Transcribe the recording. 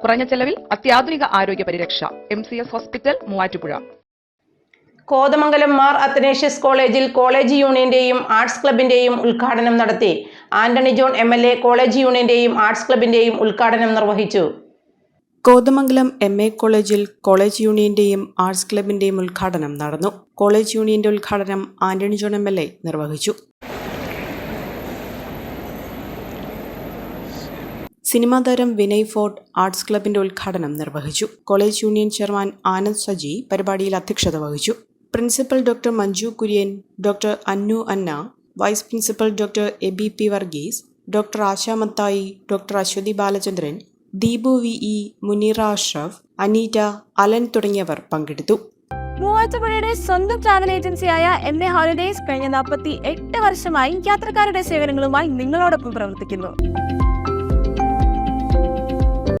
കുറഞ്ഞ ചെലവിൽ അത്യാധുനിക ആരോഗ്യ പരിരക്ഷ. M C S hospital Muvattupuzha. Kothamangalam Mar Athanasius കോളേജിൽ കോളേജ് യൂണിയന്റെയും ആർട്സ് ക്ലബിന്റെയും ഉദ്ഘാടനം നടത്തി Antony John M L A college യൂണിയന്റെയും arts ക്ലബിന്റെയും ഉദ്ഘാടനം നിർവഹിച്ചു. കോതമംഗലം എം എ കോളേജിൽ കോളേജ് യൂണിയന്റെയും ആർട്സ് ക്ലബിന്റെയും ഉദ്ഘാടനം നടന്നു. കോളേജ് യൂണിയന്റെ ഉദ്ഘാടനം Antony John M L A നിർവഹിച്ചു. സിനിമാ താരം വിനയ് ഫോർട്ട് ആർട്സ് ക്ലബിന്റെ ഉദ്ഘാടനം നിർവഹിച്ചു. College union chairman Anand Saji പരിപാടിയിൽ അധ്യക്ഷത വഹിച്ചു. Principal doctor Manju Kurian doctor അന്നു അന്ന vice principal doctor A B P Varghese doctor Asha Mathai doctor Aswathy Balachandran Deepu V E Muneera Ashraf Aneeta Alan തുടങ്ങിയവർ പങ്കെടുത്തു. മൂവാറ്റുപുഴയുടെ സ്വന്തം ട്രാവൽ ഏജൻസിയായ M A holidays കഴിഞ്ഞ നാൽപ്പത്തി എട്ട് വർഷമായി യാത്രക്കാരുടെ സേവനങ്ങളുമായി നിങ്ങളോടൊപ്പം പ്രവർത്തിക്കുന്നു.